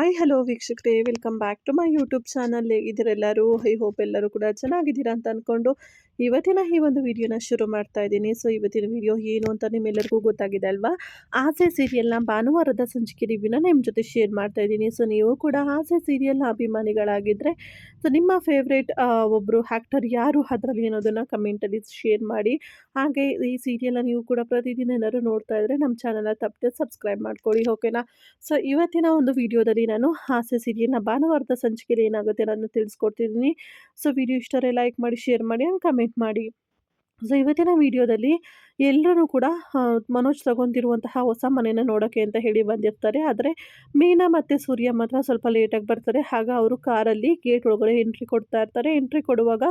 Hi hello ವೀಕ್ಷಕರೇ. Welcome back to my YouTube channel ಹೇಗಿದ್ದೀರೆಲ್ಲರೂ I hope ಎಲ್ಲರೂ ಕೂಡ ಚೆನ್ನಾಗಿದ್ದೀರಾ ಅಂತ ಅಂದ್ಕೊಂಡು ಇವತ್ತಿನ ಈ ಒಂದು ವಿಡಿಯೋನ ಶುರು ಮಾಡ್ತಾ ಇದ್ದೀನಿ. ಸೊ ಇವತ್ತಿನ ವಿಡಿಯೋ ಏನು ಅಂತ ನಿಮ್ಮೆಲ್ಲರಿಗೂ ಗೊತ್ತಾಗಿದೆ ಅಲ್ವಾ? ಆಸೆ ಸೀರಿಯಲ್ನ ಭಾನುವಾರದ ಸಂಚಿಕೆ ರಿವ್ಯೂನ ನಿಮ್ಮ ಜೊತೆ ಶೇರ್ ಮಾಡ್ತಾ ಇದ್ದೀನಿ. ಸೊ ನೀವು ಕೂಡ ಆಸೆ ಸೀರಿಯಲ್ನ ಅಭಿಮಾನಿಗಳಾಗಿದ್ದರೆ ಸೊ ನಿಮ್ಮ ಫೇವ್ರೇಟ್ ಒಬ್ಬರು ಆ್ಯಕ್ಟರ್ ಯಾರು? ಅದರಲ್ಲಿ ಅನ್ನೋದನ್ನು ಕಮೆಂಟಲ್ಲಿ ಶೇರ್ ಮಾಡಿ. ಹಾಗೆ ಈ ಸೀರಿಯಲ್ನ ನೀವು ಕೂಡ ಪ್ರತಿದಿನ ಏನಾದ್ರು ನೋಡ್ತಾ ಇದ್ದರೆ ನಮ್ಮ ಚಾನಲ್ನ ತಪ್ಪದೆ ಸಬ್ಸ್ಕ್ರೈಬ್ ಮಾಡ್ಕೊಳ್ಳಿ ಓಕೆನಾ ಸೊ ಇವತ್ತಿನ ಒಂದು ವಿಡಿಯೋದಲ್ಲಿ ನಾನು. ಹಾಸ್ಯ ಸೀರಿಯಲ್ನ ಭಾನುವಾರದ ಸಂಚಿಕೆಯಲ್ಲಿ ಏನಾಗುತ್ತೆ ನಾನು ತಿಳಿಸ್ಕೊಡ್ತಿದ್ದೀನಿ. ಸೊ ವಿಡಿಯೋ ಇಷ್ಟರೆ ಲೈಕ್ ಮಾಡಿ ಶೇರ್ ಮಾಡಿ ಆ್ಯಂಡ್ ಕಮೆಂಟ್ ಮಾಡಿ. ಸೊ, ಇವತ್ತಿನ ವಿಡಿಯೋದಲ್ಲಿ ಎಲ್ಲರೂ ಕೂಡ ಮನೋಜ್ ತಗೊಂತಿರುವಂತಹ ಹೊಸ ಮನೆಯನ್ನು ನೋಡೋಕ್ಕೆ ಅಂತ ಹೇಳಿ ಬಂದಿರ್ತಾರೆ. ಆದರೆ, ಮೀನಾ ಮತ್ತು ಸೂರ್ಯ ಮಾತ್ರ ಸ್ವಲ್ಪ ಲೇಟಾಗಿ ಬರ್ತಾರೆ. ಆಗ ಅವರು ಕಾರಲ್ಲಿ ಗೇಟ್ ಒಳಗಡೆ ಎಂಟ್ರಿ ಕೊಡ್ತಾ ಇರ್ತಾರೆ. ಎಂಟ್ರಿ ಕೊಡುವಾಗ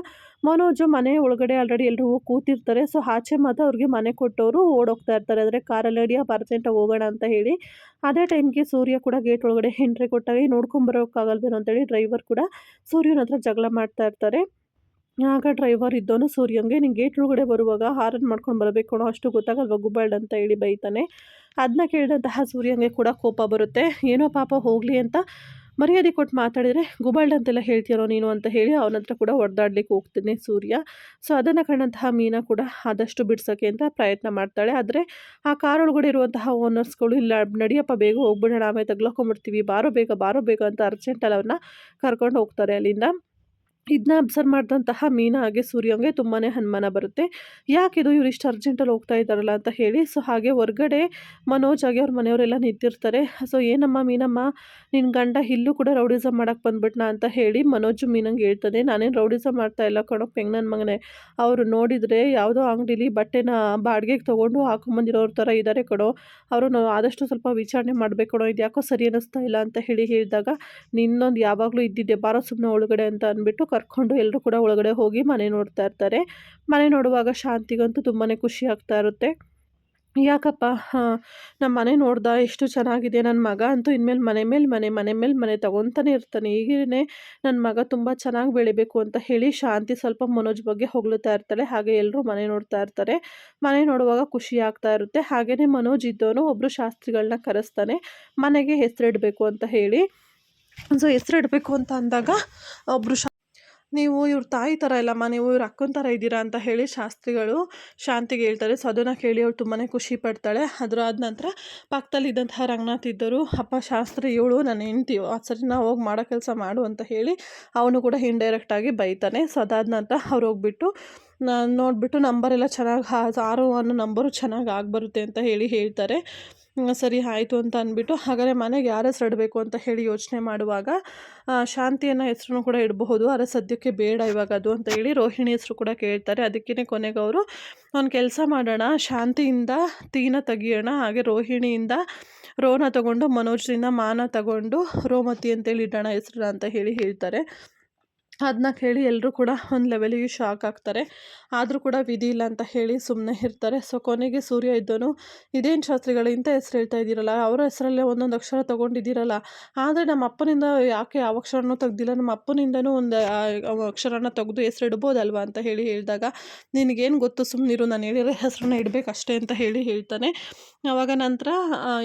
ಮನೋಜು ಮನೆ ಒಳಗಡೆ ಆಲ್ರೆಡಿ ಎಲ್ಲರೂ ಕೂತಿರ್ತಾರೆ. ಸೊ, ಆಚೆ ಮಾತ್ರ ಅವ್ರಿಗೆ ಮನೆ ಕೊಟ್ಟವರು ಓಡೋಗ್ತಾ ಇರ್ತಾರೆ. ಆದರೆ, ಕಾರಲ್ಲಿ ಅಡಿಯ ಪರ್ಸೆಂಟಾಗಿ ಹೋಗೋಣ ಅಂತ ಹೇಳಿ, ಅದೇ ಟೈಮ್ಗೆ ಸೂರ್ಯ ಕೂಡ ಗೇಟ್ ಒಳಗಡೆ ಎಂಟ್ರಿ ಕೊಟ್ಟಾಗ ನೋಡ್ಕೊಂಬರೋಕ್ಕಾಗಲ್ವೇನೋ ಅಂತೇಳಿ ಡ್ರೈವರ್ ಕೂಡ ಸೂರ್ಯನ ಹತ್ರ ಜಗಳ ಮಾಡ್ತಾ ಇರ್ತಾರೆ. ಆಗ ಡ್ರೈವರ್ ಇದ್ದವನು, ಸೂರ್ಯಂಗೆ ನೀನು ಗೇಟ್ ಒಳಗಡೆ ಬರುವಾಗ ಹಾರನ್ ಮಾಡ್ಕೊಂಡು ಬರಬೇಕು ಅನ್ನೋ ಅಷ್ಟು ಗೊತ್ತಾಗಲ್ವ ಗುಬ್ಬಾಳ್ ಅಂತ ಹೇಳಿ ಬೈತಾನೆ. ಅದನ್ನ ಕೇಳಿದಂತಹ ಸೂರ್ಯಂಗೆ ಕೂಡ ಕೋಪ ಬರುತ್ತೆ. ಏನೋ ಪಾಪ, ಹೋಗಲಿ ಅಂತ ಮರ್ಯಾದೆ ಕೊಟ್ಟು ಮಾತಾಡಿದರೆ ಗುಬಾಲ್ಡ್ ಅಂತೆಲ್ಲ ಹೇಳ್ತೀರೋ ನೀನು ಅಂತ ಹೇಳಿ ಅವನ ಹತ್ರ ಕೂಡ ಹೊಡೆದಾಡ್ಲಿಕ್ಕೆ ಹೋಗ್ತೀನಿ ಸೂರ್ಯ. ಸೊ ಅದನ್ನು ಕಂಡಂತಹ ಮೀನಾ ಕೂಡ ಆದಷ್ಟು ಬಿಡ್ಸೋಕ್ಕೆ ಅಂತ ಪ್ರಯತ್ನ ಮಾಡ್ತಾಳೆ. ಆದರೆ ಆ ಕಾರ್ ಒಳಗಡೆ ಇರುವಂತಹ ಓನರ್ಸ್ಗಳು, ಇಲ್ಲ, ನಡಿಯಪ್ಪ, ಬೇಗ ಹೋಗ್ಬಿಡೋಣ, ಆಮೇಲೆ ತಗ್ಲಾಕೊಂಡ್ಬಿಡ್ತೀವಿ ಬಾರೋ ಬೇಗ ಬಾರೋ ಬೇಗ ಅಂತ ಅರ್ಜೆಂಟಲ್ಲಿ ಅವ್ರನ್ನ ಕರ್ಕೊಂಡು ಹೋಗ್ತಾರೆ ಅಲ್ಲಿಂದ. ಇದನ್ನ ಅಬ್ಸರ್ವ್ ಮಾಡಿದಂತಹ ಮೀನಾ ಹಾಗೆ ಸೂರ್ಯಂಗೆ ತುಂಬಾ ಅನುಮಾನ ಬರುತ್ತೆ. ಯಾಕಿದು ಇವ್ರು ಇಷ್ಟು ಅರ್ಜೆಂಟಲ್ಲಿ ಹೋಗ್ತಾ ಇದ್ದಾರಲ್ಲ ಅಂತ ಹೇಳಿ ಸೊ ಹಾಗೆ ಹೊರಗಡೆ ಮನೋಜ್ ಆಗಿ ಅವ್ರ ಮನೆಯವರೆಲ್ಲ ನಿಂತಿರ್ತಾರೆ. ಸೊ ಏನಮ್ಮ ಮೀನಮ್ಮ ನಿನ್ನ ಗಂಡ ಇಲ್ಲೂ ಕೂಡ ರೌಡಿಸಮ್ ಮಾಡಕ್ಕೆ ಬಂದ್ಬಿಟ್ನಾ ಅಂತ ಹೇಳಿ ಮನೋಜು ಮೀನಂಗೆ ಹೇಳ್ತದೆ. ನಾನೇನು ರೌಡಿಸಮ್ ಮಾಡ್ತಾ ಇಲ್ಲ ಕಣೋ ಹೆಂಗೆ ನನ್ನ ಮಗನೇ. ಅವರು ನೋಡಿದರೆ ಯಾವುದೋ ಅಂಗಡೀಲಿ ಬಟ್ಟೆನ ಬಾಡಿಗೆಗೆ ತೊಗೊಂಡು ಹಾಕೊಂಬಂದಿರೋರ ಥರ ಇದ್ದಾರೆ ಕಣೋ. ಅವರು ಆದಷ್ಟು ಸ್ವಲ್ಪ ವಿಚಾರಣೆ ಮಾಡಬೇಕು ಕಣೋ. ಇದು ಯಾಕೋ ಸರಿ ಅನ್ನಿಸ್ತಾ ಇಲ್ಲ ಅಂತ ಹೇಳಿ ಹೇಳಿದಾಗ, ನಿನ್ನೊಂದು ಯಾವಾಗಲೂ ಇದ್ದಿದ್ದೆ, ಬಾರೋ ಸುಮ್ಮನೆ ಒಳಗಡೆ ಅಂತ ಅಂದ್ಬಿಟ್ಟು ಕರ್ಕೊಂಡು ಎಲ್ಲರೂ ಕೂಡ ಒಳಗಡೆ ಹೋಗಿ ಮನೆ ನೋಡ್ತಾ ಇರ್ತಾರೆ. ಮನೆ ನೋಡುವಾಗ ಶಾಂತಿಗಂತೂ ತುಂಬಾ ಖುಷಿ ಆಗ್ತಾ ಇರುತ್ತೆ. ಯಾಕಪ್ಪ? ಹಾಂ ನಮ್ಮ ಮನೆ ನೋಡ್ದ? ಎಷ್ಟು ಚೆನ್ನಾಗಿದೆ ನನ್ನ ಮಗ ಅಂತೂ ಇನ್ಮೇಲೆ ಮನೆ ಮೇಲೆ ಮನೆ ಮನೆ ಮೇಲೆ ಮನೆ ತಗೊತಾನೆ ಇರ್ತಾನೆ. ಈಗೇನೆ ನನ್ನ ಮಗ ತುಂಬ ಚೆನ್ನಾಗಿ ಬೆಳಿಬೇಕು ಅಂತ ಹೇಳಿ ಶಾಂತಿ ಸ್ವಲ್ಪ ಮನೋಜ್ ಬಗ್ಗೆ ಹೊಗಳುತ್ತಾ ಇರ್ತಾಳೆ. ಹಾಗೆ ಎಲ್ಲರೂ ಮನೆ ನೋಡ್ತಾ ಇರ್ತಾರೆ. ಮನೆ ನೋಡುವಾಗ ಖುಷಿ ಆಗ್ತಾ ಇರುತ್ತೆ. ಹಾಗೆಯೇ ಮನೋಜ್ ಇದ್ದವನು ಒಬ್ಬರು ಶಾಸ್ತ್ರಿಗಳನ್ನ ಕರೆಸ್ತಾನೆ. ಮನೆಗೆ ಹೆಸರಿಡಬೇಕು ಅಂತ ಹೇಳಿ. ಸೊ ಹೆಸರಿಡಬೇಕು ಅಂತ ಅಂದಾಗ ಒಬ್ಬರು ನೀವು ಇವ್ರ ತಾಯಿ ಥರ ಇಲ್ಲಮ್ಮ, ನೀವು ಇವ್ರ ಅಕ್ಕನ ಥರ ಇದ್ದೀರಾ ಅಂತ ಹೇಳಿ ಶಾಸ್ತ್ರಿಗಳು ಶಾಂತಿಗೆ ಹೇಳ್ತಾರೆ. ಸೊ, ಅದನ್ನು ಕೇಳಿ ಅವಳು ತುಂಬಾ ಖುಷಿ ಪಡ್ತಾಳೆ. ಅದರಾದ ನಂತರ ಪಕ್ಕದಲ್ಲಿದ್ದಂತಹ ರಂಗನಾಥ್ ಇದ್ದರು, ಅಪ್ಪ ಶಾಸ್ತ್ರಿ ಇವಳು, ನನ್ನ ಹೆಂಡ್ತಿ, ಆ ಸರಿ ನಾವು ಹೋಗಿ ಮಾಡೋ ಕೆಲಸ ಮಾಡು ಅಂತ ಹೇಳಿ ಅವನು ಕೂಡ ಇಂಡೈರೆಕ್ಟಾಗಿ ಬೈತಾನೆ. ಸೊ, ಅದಾದ ನಂತರ ಅವ್ರು ಹೋಗ್ಬಿಟ್ಟು, ನಾನು ನೋಡಿಬಿಟ್ಟು ನಂಬರೆಲ್ಲ ಚೆನ್ನಾಗಿ ಆರು ಅನ್ನೋ ನಂಬರು ಚೆನ್ನಾಗಿ ಆಗಿ ಬರುತ್ತೆ ಅಂತ ಹೇಳಿ ಹೇಳ್ತಾರೆ. ಸರಿ ಆಯಿತು ಅಂತ ಅಂದ್ಬಿಟ್ಟು ಹಾಗಾದರೆ ಮನೆಗೆ ಯಾರ ಹೆಸರಿಡಬೇಕು ಅಂತ ಹೇಳಿ ಯೋಚನೆ ಮಾಡುವಾಗ ಶಾಂತಿಯನ್ನು ಹೆಸರು ಕೂಡ ಇಡಬಹುದು. ಆದರೆ ಸದ್ಯಕ್ಕೆ ಬೇಡ ಇವಾಗ ಅದು ಅಂತ ಹೇಳಿ ರೋಹಿಣಿ ಹೆಸರು ಕೂಡ ಕೇಳ್ತಾರೆ. ಅದಕ್ಕೇ ಕೊನೆಗೆ ಅವರು ಒಂದು ಕೆಲಸ ಮಾಡೋಣ, ಶಾಂತಿಯಿಂದ ತೀನ ತೆಗಿಯೋಣ, ಹಾಗೆ ರೋಹಿಣಿಯಿಂದ ರೋನ ತಗೊಂಡು, ಮನೋಜ್ರಿಂದ ಮಾನ ತಗೊಂಡು, ರೋಮತಿ ಅಂತೇಳಿ ಇಡೋಣ ಹೆಸರು ಅಂತ ಹೇಳಿ ಹೇಳ್ತಾರೆ. ಅದನ್ನ ಕೇಳಿ ಎಲ್ಲರೂ ಕೂಡ ಒಂದು ಲೆವೆಲಿಗೆ ಶಾಕ್ ಆಗ್ತಾರೆ. ಆದರೂ ಕೂಡ ವಿಧಿ ಇಲ್ಲ ಅಂತ ಹೇಳಿ ಸುಮ್ಮನೆ ಇರ್ತಾರೆ. ಸೊ ಕೊನೆಗೆ ಸೂರ್ಯ ಇದ್ದನು ಇದೇನು ಶಾಸ್ತ್ರಿಗಳು, ಇಂಥ ಹೆಸ್ರು ಹೇಳ್ತಾ ಇದ್ದೀರಲ್ಲ? ಅವರ ಹೆಸರಲ್ಲೇ ಒಂದೊಂದು ಅಕ್ಷರ ತೊಗೊಂಡಿದ್ದೀರಲ್ಲ? ಆದರೆ ನಮ್ಮ ಅಪ್ಪನಿಂದ ಯಾಕೆ ಯಾವ ಅಕ್ಷರನೂ ತೆಗ್ದಿಲ್ಲ? ನಮ್ಮ ಅಪ್ಪನಿಂದನೂ ಒಂದು ಅಕ್ಷರನ ತೆಗೆದು ಹೆಸರು ಇಡ್ಬೋದಲ್ವಾ? ಅಂತ ಹೇಳಿ ಹೇಳಿದಾಗ, ನಿನಗೇನು ಗೊತ್ತು? ಸುಮ್ಮನಿರು ನಾನು ಹೇಳಿರೋ ಹೆಸರನ್ನ ಇಡಬೇಕಷ್ಟೇ ಅಂತ ಹೇಳಿ ಹೇಳ್ತಾನೆ. ಆವಾಗ ನಂತರ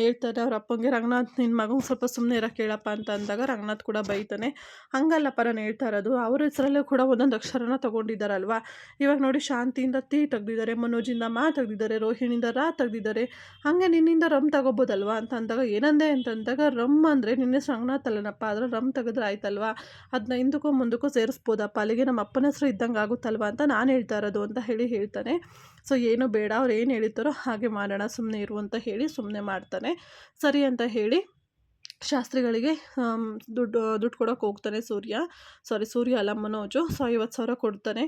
ಹೇಳ್ತಾರೆ ಅವ್ರ ಅಪ್ಪಂಗೆ, ರಂಗನಾಥ್ ನಿನ್ನ ಮಗಂಗೆ ಸ್ವಲ್ಪ ಸುಮ್ಮನೆ ಇರೋ ಕೇಳಪ್ಪ ಅಂತ ಅಂದಾಗ ರಂಗನಾಥ್ ಕೂಡ ಬೈತಾನೆ. ಹಂಗಲ್ಲಪ್ಪ ನಾನು ಹೇಳ್ತಾ ಇರೋದು. ಅವ್ರ ಹೆಸರಲ್ಲೇ ಕೂಡ ಒಂದೊಂದು ಅಕ್ಷರನ ತಗೊಂಡಿದ್ದಾರಲ್ವಾ? ಇವಾಗ ನೋಡಿ ಶಾಂತಿಯಿಂದ ತಿ ತೆಗ್ದಿದ್ದಾರೆ, ಮನೋಜಿಂದ ಮಾ ತೆಗ್ದಿದ್ದಾರೆ, ರೋಹಿಣಿಯಿಂದ ರಾ ತೆಗ್ದಿದ್ದಾರೆ. ಹಾಗೆ ನಿನ್ನಿಂದ ರಮ್ ತಗೋಬೋದಲ್ವಾ ಅಂತ ಅಂದಾಗ ಏನಂದೆ ಅಂತ ಅಂದಾಗ ರಮ್ ಅಂದರೆ ನಿನ್ನೆ ಸಂಗನಾಥ್ ಅಲ್ಲನಪ್ಪ ಆದರೆ ರಮ್ ತೆಗೆದ್ರೆ ಆಯ್ತಲ್ವಾ? ಅದನ್ನ ಹಿಂದಕ್ಕೂ ಮುಂದಕ್ಕೂ ಸೇರಿಸ್ಬೋದಪ್ಪ, ಅಲ್ಲಿಗೆ ನಮ್ಮ ಅಪ್ಪನ ಹೆಸರು ಇದ್ದಂಗೆ ಆಗುತ್ತಲ್ವಾ ಅಂತ ನಾನು ಹೇಳ್ತಾ ಇರೋದು ಅಂತ ಹೇಳಿ ಹೇಳ್ತಾನೆ. ಸೊ ಏನು ಬೇಡ, ಅವ್ರು ಏನು ಹೇಳಿದ್ದಾರೋ ಹಾಗೆ ಮಾಡೋಣ ಸುಮ್ಮನೆ ಇರು ಅಂತ ಹೇಳಿ ಸುಮ್ಮನೆ ಮಾಡ್ತಾನೆ. ಸರಿ ಅಂತ ಹೇಳಿ ಶಾಸ್ತ್ರಿಗಳಿಗೆ ದುಡ್ಡು ದುಡ್ಡು ಕೊಡೋಕೆ ಹೋಗ್ತಾನೆ ಸೂರ್ಯ. ಸಾರಿ ಸೂರ್ಯ ಅಲ್ಲ ಮನೋಜು ಸೊ ಐವತ್ತು ಸಾವಿರ ಕೊಡ್ತಾನೆ.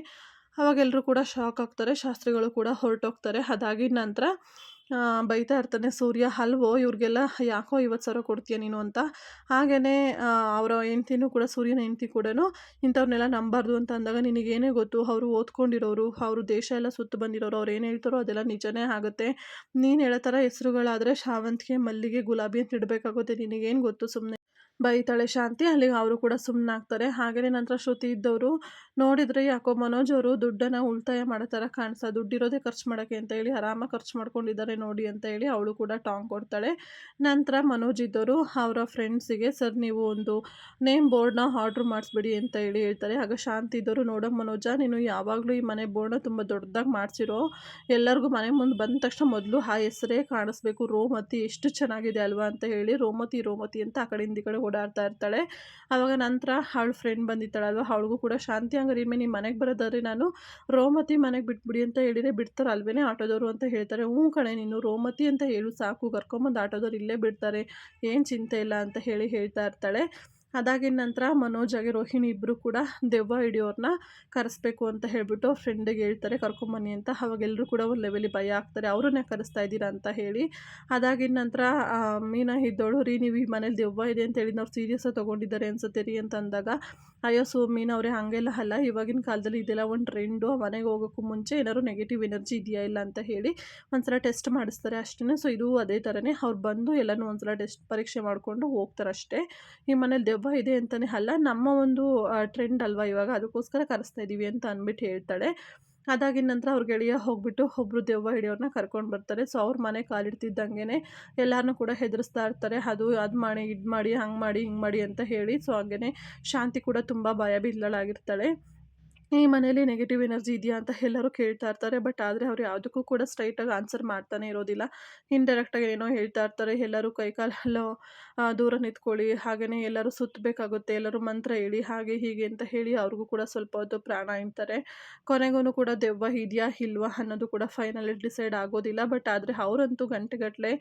ಅವಾಗೆಲ್ಲರೂ ಕೂಡ ಶಾಕ್ ಆಗ್ತಾರೆ. ಶಾಸ್ತ್ರಿಗಳು ಕೂಡ ಹೊರಟೋಗ್ತಾರೆ. ಅದಾಗಿದ ನಂತರ ಬೈತಾ ಇರ್ತಾನೆ ಸೂರ್ಯ, ಅಲ್ವೋ, ಇವ್ರಿಗೆಲ್ಲ ಯಾಕೋ ಐವತ್ತು ಸಾವಿರ ಕೊಡ್ತೀಯ ನೀನು ಅಂತ? ಹಾಗೆಯೇ ಅವರ ಹೆಂಡ್ತಿನೂ ಕೂಡ, ಸೂರ್ಯನ ಹೆಂಡ್ತಿ ಕೂಡ ಇಂಥವ್ರನ್ನೆಲ್ಲ ನಂಬಾರ್ದು ಅಂತ ಅಂದಾಗ ನಿನಗೇನೇ ಗೊತ್ತು, ಅವರು ಓದ್ಕೊಂಡಿರೋರು, ಅವರು ದೇಶ ಎಲ್ಲ ಸುತ್ತು ಬಂದಿರೋರು, ಅವ್ರು ಏನು ಹೇಳ್ತಾರೋ ಅದೆಲ್ಲ ನಿಜನೇ ಆಗುತ್ತೆ. ನೀನು ಹೇಳೋ ಥರ ಹೆಸರುಗಳಾದರೆ ಶಾವಂತಿಗೆ, ಮಲ್ಲಿಗೆ, ಗುಲಾಬಿ ಅಂತ ಇಡಬೇಕಾಗುತ್ತೆ, ನಿನಗೇನು ಗೊತ್ತು ಸುಮ್ಮನೆ ಬೈತಾಳೆ ಶಾಂತಿ ಅಲ್ಲಿ ಅವರು ಕೂಡ ಸುಮ್ಮನಾಗ್ತಾರೆ ಹಾಗೆಯೇ ನಂತರ ಶ್ರುತಿ ಇದ್ದವರು ನೋಡಿದರೆ ಯಾಕೋ ಮನೋಜ್ ಅವರು ದುಡ್ಡನ್ನು ಉಳಿತಾಯ ಮಾಡೋ ಥರ ಕಾಣಿಸ್ತಾ, ದುಡ್ಡಿರೋದೇ ಖರ್ಚು ಮಾಡೋಕ್ಕೆ ಅಂತ ಹೇಳಿ, ಆರಾಮಾಗಿ ಖರ್ಚು ಮಾಡ್ಕೊಂಡಿದ್ದಾರೆ ನೋಡಿ ಅಂತ ಹೇಳಿ ಅವಳು ಕೂಡ ಟಾಂಗ್ ಕೊಡ್ತಾಳೆ. ನಂತರ ಮನೋಜ್ ಇದ್ದವರು ಅವರ ಫ್ರೆಂಡ್ಸಿಗೆ, ಸರ್, ನೀವು ಒಂದು ನೇಮ್ ಬೋರ್ಡ್ನ ಆರ್ಡ್ರ್ ಮಾಡಿಸ್ಬಿಡಿ ಅಂತ ಹೇಳಿ ಹೇಳ್ತಾರೆ. ಆಗ ಶಾಂತಿ ಇದ್ದವರು, ನೋಡೋ ಮನೋಜ, ನೀನು ಯಾವಾಗಲೂ ಈ ಮನೆ ಬೋರ್ಡ್ನ ತುಂಬ ದೊಡ್ಡದಾಗಿ ಮಾಡಿಸಿರೋ, ಎಲ್ಲರಿಗೂ ಮನೆ ಮುಂದೆ ಬಂದ ತಕ್ಷಣ ಮೊದಲು ಆ ಹೆಸರೇ ಕಾಣಿಸ್ಬೇಕು. ರೋಮತಿ, ಎಷ್ಟು ಚೆನ್ನಾಗಿದೆ ಅಲ್ವಾ? ಅಂತ ಹೇಳಿ, ರೋಮತಿ ರೋಮತಿ ಅಂತ ಆ ಕಡೆ ಈ ಕಡೆ ಓಡಾಡ್ತಾ ಇರ್ತಾಳೆ. ಆವಾಗ ನಂತರ ಅವಳ ಫ್ರೆಂಡ್ ಬಂದಿತ್ತಾಳಲ್ವಾ ಅವಳಿಗೂ ಕೂಡ ಶಾಂತಿ, ಹಂಗಾರೆ ಇನ್ಮೇಲೆ ನಿಮ್ಮ ಮನೆಗೆ ಬರೋದಾದ್ರೆ ನಾನು ರೋಮತಿ ಮನೆಗೆ ಬಿಟ್ಬಿಡಿ ಅಂತ ಹೇಳಿದರೆ ಬಿಡ್ತಾರೆ ಅಲ್ವೇ ಆಟೋದವರು ಅಂತ ಹೇಳ್ತಾರೆ. ಹ್ಞೂ ಕಣೆ, ನೀನು ರೋಮತಿ ಅಂತ ಹೇಳು ಸಾಕು, ಕರ್ಕೊಂಬಂದು ಆಟೋದವ್ರು ಇಲ್ಲೇ ಬಿಡ್ತಾರೆ, ಏನು ಚಿಂತೆ ಇಲ್ಲ ಅಂತ ಹೇಳಿ ಹೇಳ್ತಾ ಇರ್ತಾಳೆ. ಅದಾಗಿನ ನಂತರ ಮನೋಜ್ ಆಗಿ ರೋಹಿಣಿ ಇಬ್ಬರು ಕೂಡ ದೆವ್ವ ಹಿಡಿಯೋರನ್ನ ಕರೆಸ್ಬೇಕು ಅಂತ ಹೇಳಿಬಿಟ್ಟು ಫ್ರೆಂಡಿಗೆ ಹೇಳ್ತಾರೆ ಕರ್ಕೊಂಬನ್ನಿ ಅಂತ. ಅವಾಗ ಎಲ್ಲರೂ ಕೂಡ ಒಂದು ಲೆವೆಲಿ ಭಯ ಆಗ್ತಾರೆ, ಅವರನ್ನೇ ಕರೆಸ್ತಾ ಇದ್ದೀರಾ ಅಂತ ಹೇಳಿ. ಅದಾಗಿನ ನಂತರ ಮೀನಾ ಇದ್ದೋಳು ರೀ, ನೀವು ಈ ಮನೇಲಿ ದೆವ್ವ ಇದೆ ಅಂತ ಸೀರಿಯಸ್ ಸೀರಿಯಸ್ಸಾಗಿ ತೊಗೊಂಡಿದ್ದಾರೆ ಅನ್ಸುತ್ತೆ ರೀ ಅಂತ ಅಂದಾಗ, ಅಯ್ಯೋ, ಸೊ, ಮೀನು ಅವರೇ, ಹಾಗೆಲ್ಲ ಅಲ್ಲ, ಇವಾಗಿನ ಕಾಲದಲ್ಲಿ ಇದೆಲ್ಲ ಒಂದು ಟ್ರೆಂಡು ಮನೆಗೆ ಹೋಗೋಕ್ಕೂ ಮುಂಚೆ ಏನಾದ್ರು ನೆಗೆಟಿವ್ ಎನರ್ಜಿ ಇದೆಯಾ ಇಲ್ಲ ಅಂತ ಹೇಳಿ ಒಂದ್ಸಲ ಟೆಸ್ಟ್ ಮಾಡಿಸ್ತಾರೆ ಅಷ್ಟೇ ಸೊ ಇದು ಅದೇ ಥರನೇ ಅವ್ರು ಬಂದು ಎಲ್ಲನೂ ಒಂದ್ಸಲ ಟೆಸ್ಟ್ ಪರೀಕ್ಷೆ ಮಾಡಿಕೊಂಡು ಹೋಗ್ತಾರೆ ಅಷ್ಟೇ ಈ ಮನೇಲಿ ದೆವ್ವ ಇದೆ ಅಂತಲೇ ಅಲ್ಲ, ನಮ್ಮ ಒಂದು ಟ್ರೆಂಡ್ ಅಲ್ವಾ ಇವಾಗ? ಅದಕ್ಕೋಸ್ಕರ ಕರೆಸ್ತಾ ಇದ್ದೀವಿ ಅಂತ ಅಂದ್ಬಿಟ್ಟು ಹೇಳ್ತಾಳೆ. ಅದಾಗಿನ ನಂತರ ಅವ್ರ ಗೆಳೆಯ ಹೋಗ್ಬಿಟ್ಟು ಒಬ್ಬರು ದೆವ್ವ ಹಿಡಿಯೋರನ್ನ ಕರ್ಕೊಂಡು ಬರ್ತಾರೆ. ಸೊ ಅವ್ರ ಮನೆ ಕಾಲಿಡ್ತಿದ್ದಂಗೆ ಎಲ್ಲರನ್ನೂ ಕೂಡ ಹೆದರಿಸ್ತಾ ಇರ್ತಾರೆ. ಅದು ಅದು ಮಾಡಿ, ಇದು ಮಾಡಿ, ಹಂಗೆ ಮಾಡಿ, ಹಿಂಗೆ ಮಾಡಿ ಅಂತ ಹೇಳಿ. ಸೊ ಹಾಗೇ ಶಾಂತಿ ಕೂಡ ತುಂಬ ಭಯ ಬಿದ್ದಳಾಗಿರ್ತಾಳೆ ಈ ಮನೇಲಿ ನೆಗೆಟಿವ್ ಎನರ್ಜಿ ಇದೆಯಾ ಅಂತ ಎಲ್ಲರೂ ಕೇಳ್ತಾ ಇರ್ತಾರೆ ಬಟ್ ಆದರೆ ಅವ್ರು ಯಾವುದಕ್ಕೂ ಕೂಡ ಸ್ಟ್ರೈಟಾಗಿ ಆನ್ಸರ್ ಮಾಡ್ತಾನೆ ಇರೋದಿಲ್ಲ. ಇಂಡೈರೆಕ್ಟಾಗಿ ಏನೋ ಹೇಳ್ತಾ ಇರ್ತಾರೆ, ಎಲ್ಲರೂ ಕೈಕಾಲಲ್ಲೋ ದೂರ ನಿಂತ್ಕೊಳ್ಳಿ ಹಾಗೆಯೇ ಎಲ್ಲರೂ ಸುತ್ತಬೇಕಾಗುತ್ತೆ ಎಲ್ಲರೂ ಮಂತ್ರ ಹೇಳಿ, ಹಾಗೆ ಹೀಗೆ ಅಂತ ಹೇಳಿ ಅವ್ರಿಗೂ ಕೂಡ ಸ್ವಲ್ಪ ಹೊತ್ತು ಪ್ರಾಣ ಇಂತಾರೆ ಕೊನೆಗೂ ಕೂಡ ದೆವ್ವ ಇದೆಯಾ, ಇಲ್ವಾ ಅನ್ನೋದು ಕೂಡ ಫೈನಲಿ ಡಿಸೈಡ್ ಆಗೋದಿಲ್ಲ ಬಟ್ ಆದರೆ ಅವರಂತೂ ಗಂಟೆಗಟ್ಟಲೆ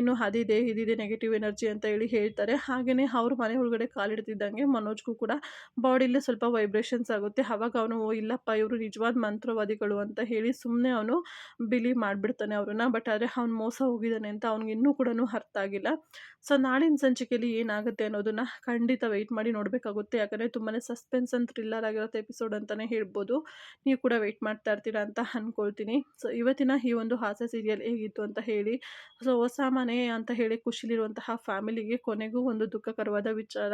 ಇನ್ನು ಅದಿದೆ, ಇದಿದೆ ನೆಗೆಟಿವ್ ಎನರ್ಜಿ ಅಂತ ಹೇಳಿ ಹೇಳ್ತಾರೆ. ಹಾಗೆಯೇ ಅವ್ರ ಮನೆ ಒಳಗಡೆ ಕಾಲಿಡ್ತಿದ್ದಂಗೆ ಮನೋಜ್ಗೂ ಕೂಡ ಬಾಡಿಲಿ ಸ್ವಲ್ಪ ವೈಬ್ರೇಷನ್ಸ್ ಆಗುತ್ತೆ. ಅವಾಗ ಅವನು ಅವನು, ಇಲ್ಲಪ್ಪ, ಇವರು ನಿಜವಾದ ಮಂತ್ರವಾದಿಗಳು ಅಂತ ಹೇಳಿ ಸುಮ್ಮನೆ ಅವನು ಬಿಲೀವ್ ಮಾಡಿಬಿಡ್ತಾನೆ ಅವ್ರನ್ನ. ಬಟ್ ಆದರೆ ಅವ್ನು ಮೋಸ ಹೋಗಿದ್ದಾನೆ ಅಂತ ಅವ್ನಿಗೆ ಇನ್ನೂ ಕೂಡ ಅರ್ಥ ಆಗಿಲ್ಲ. ಸೊ, ನಾಳಿನ ಸಂಚಿಕೆಯಲ್ಲಿ ಏನಾಗುತ್ತೆ ಅನ್ನೋದನ್ನು ಖಂಡಿತ ವೆಯ್ಟ್ ಮಾಡಿ ನೋಡಬೇಕಾಗುತ್ತೆ. ಯಾಕಂದರೆ ತುಂಬಾ ಸಸ್ಪೆನ್ಸ್ ಅಂತ ಥ್ರಿಲ್ಲರ್ ಆಗಿರೋ ಎಪಿಸೋಡ್ ಅಂತಲೇ ಹೇಳ್ಬೋದು. ನೀವು ಕೂಡ ವೆಯ್ಟ್ ಮಾಡ್ತಾ ಇರ್ತೀರಾ ಅಂತ ಅಂದ್ಕೊಳ್ತೀನಿ ಸೊ, ಇವತ್ತಿನ ಈ ಒಂದು ಹಾಸ್ಯ ಸೀರಿಯಲ್ ಹೇಗಿತ್ತು ಅಂತ ಹೇಳಿ. ಸೊ, ಹೊಸ ಮನೆ ಅಂತ ಹೇಳಿ ಖುಷಿಲಿರುವಂತಹ ಫ್ಯಾಮಿಲಿಗೆ ಕೊನೆಗೂ ಒಂದು ದುಃಖಕರವಾದ ವಿಚಾರ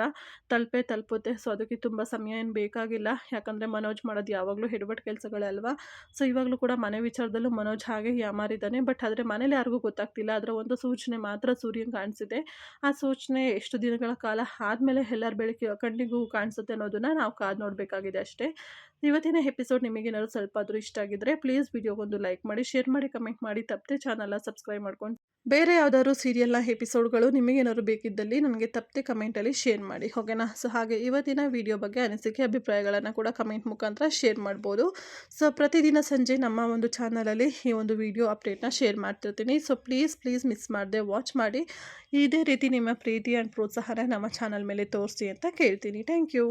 ತಲುಪೇ ತಲುಪುತ್ತೆ. ಸೊ, ಅದಕ್ಕೆ ತುಂಬ ಸಮಯ ಏನು ಬೇಕಾಗಿಲ್ಲ. ಯಾಕಂದರೆ ಮನೋಜ್ ಮಾಡೋದು ಯಾವಾಗಲೂ ಹೆಡ್ಬಟ್ ಕೆಲಸಗಳೇ ಅಲ್ವಾ? ಸೊ ಇವಾಗಲೂ ಕೂಡ ಮನೆ ವಿಚಾರದಲ್ಲೂ ಮನೋಜ್ ಹಾಗೆ ಯಾಮಾರಿದ್ದಾನೆ ಬಟ್ ಆದರೆ ಮನೇಲಿ ಯಾರಿಗೂ ಗೊತ್ತಾಗ್ತಿಲ್ಲ. ಅದರ ಒಂದು ಸೂಚನೆ ಮಾತ್ರ ಸೂರ್ಯನ ಕಾಣಿಸಿದೆ. ಆ ಸೂಚನೆ ಎಷ್ಟು ದಿನಗಳ ಕಾಲ ಆದಮೇಲೆ ಎಲ್ಲರ ಬೆಳಕಿಗೆ ಕಣ್ಣಿಗೂ ಕಾಣಿಸುತ್ತೆ ಅನ್ನೋದನ್ನು ನಾವು ಕಾದು ನೋಡಬೇಕಾಗಿದೆ ಅಷ್ಟೇ. ಇವತ್ತಿನ ಎಪಿಸೋಡ್ ನಿಮಗೇನಾದ್ರು ಸ್ವಲ್ಪ ಆದರೂ ಇಷ್ಟ ಆಗಿದ್ರೆ ಪ್ಲೀಸ್ ವಿಡಿಯೋಗೊಂದು ಲೈಕ್ ಮಾಡಿ ಶೇರ್ ಮಾಡಿ ಕಮೆಂಟ್ ಮಾಡಿ. ತಪ್ಪದೆ ಚಾನಲ್ನ ಸಬ್ಸ್ಕ್ರೈಬ್ ಮಾಡ್ಕೊಂಡು ಬೇರೆ ಯಾವುದಾದ್ರು ಸೀರಿಯಲ್ನ ಎಪಿಸೋಡ್ಗಳು ನಿಮಗೇನಾದ್ರು ಬೇಕಿದ್ದಲ್ಲಿ ನನಗೆ ತಪ್ಪದೆ ಕಮೆಂಟಲ್ಲಿ ಶೇರ್ ಮಾಡಿ ಓಕೆನಾ ಸೊ ಹಾಗೆ ಇವತ್ತಿನ ವಿಡಿಯೋ ಬಗ್ಗೆ ಅನಿಸಿಕೆ, ಅಭಿಪ್ರಾಯಗಳನ್ನು ಕೂಡ ಕಮೆಂಟ್ ಮುಖಾಂತರ ಶೇರ್ ಮಾಡ್ಬೋದು. ಸೊ ಪ್ರತಿದಿನ ಸಂಜೆ ನಮ್ಮ ಒಂದು ಚಾನಲಲ್ಲಿ ಈ ಒಂದು ವಿಡಿಯೋ ಅಪ್ಡೇಟ್ನ ಶೇರ್ ಮಾಡ್ತಿರ್ತೀನಿ. ಸೊ ಪ್ಲೀಸ್ ಪ್ಲೀಸ್ ಮಿಸ್ ಮಾಡದೆ ವಾಚ್ ಮಾಡಿ. ಇದೇ ರೀತಿ ನಿಮ್ಮ ಪ್ರೀತಿ ಆ್ಯಂಡ್ ಪ್ರೋತ್ಸಾಹನ ನಮ್ಮ ಚಾನಲ್ ಮೇಲೆ ತೋರಿಸಿ ಅಂತ ಕೇಳ್ತೀನಿ. Thank you